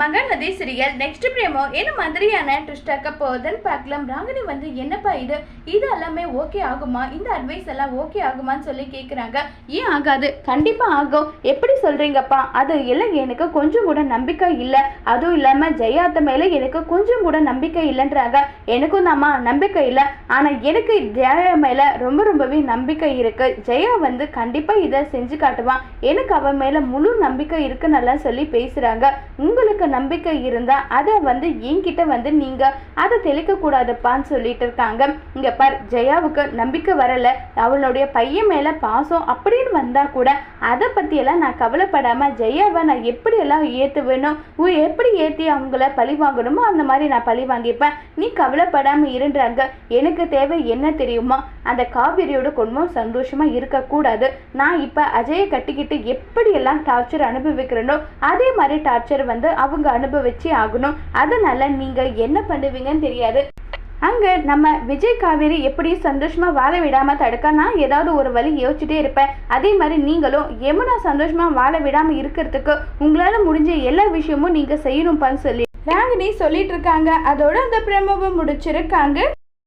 Mahanadi serial next பிரேமோ என்ன மாதிரியான ட்விஸ்டாக்க போகுதுன்னு பார்க்கலாம். ராகினி வந்து என்னப்பா இது? இது எல்லாமே ஓகே ஆகுமா? இந்த அட்வைஸ் எல்லாம் ஓகே ஆகுமான்னு சொல்லி கேட்குறாங்க ஏன் ஆகாது? கண்டிப்பாக ஆகும். எப்படி சொல்கிறீங்கப்பா அது இல்லை எனக்கு கொஞ்சம் கூட நம்பிக்கை இல்லை. அதுவும் இல்லாமல் ஜெயாத்த மேலே எனக்கு கொஞ்சம் கூட நம்பிக்கை இல்லைன்றாங்க. எனக்கும் தாம்மா நம்பிக்கை இல்லை. ஆனால் எனக்கு ஜெயா மேலே ரொம்ப ரொம்பவே நம்பிக்கை இருக்கு. ஜெயா வந்து கண்டிப்பாக இதை செஞ்சு காட்டுவான். எனக்கு அவன் மேலே முழு நம்பிக்கை இருக்குன்னு சொல்லி பேசுகிறாங்க உங்களுக்கு நம்பிக்கை இருந்தால் அதை வந்து என்கிட்ட வந்து நீங்கள் அதை தெளிக்கக்கூடாதுப்பான்னு சொல்லிட்டு இருக்காங்க. இங்கே பார் ஜெயாவுக்கு நம்பிக்கை வரலை. அவளுடைய பையன் மேலே பாசம் அப்படின்னு வந்தால் கூட அதை பற்றியெல்லாம் நான் கவலைப்படாமல் ஜெயாவை நான் எப்படியெல்லாம் ஏற்றுவேனோ உ- எப்படி ஏற்றி அவங்கள பழி வாங்கணுமோ அந்த மாதிரி நான் பழி வாங்கிப்பேன். நீ கவலைப்படாமல் இருன்றாங்க எனக்கு தேவை என்ன தெரியுமா? அந்த காவிரியோட குடும்பம் சந்தோஷமா இருக்கக்கூடாது. நான் இப்போ அஜயை கட்டிக்கிட்டு எப்படியெல்லாம் டார்ச்சர் அனுபவிக்கிறேனோ அதே மாதிரி டார்ச்சர் வந்து அவங்க அனுபவிச்சு ஆகணும். அதனால நீங்க என்ன பண்ணுவீங்கன்னு தெரியாது. அங்கே நம்ம விஜய் காவேரி எப்படி சந்தோஷமா வாழ விடாம தடுக்க? நான் ஏதாவது ஒரு வழி யோசிச்சுட்டே இருப்பேன். அதே மாதிரி நீங்களும் எமுனா சந்தோஷமா வாழ விடாம இருக்கிறதுக்கு உங்களால முடிஞ்ச எல்லா விஷயமும் நீங்க செய்யணும்ப்பான்னு சொல்லி ராகினி சொல்லிட்டு இருக்காங்க. அதோட அந்த பிரமவை முடிச்சிருக்காங்க.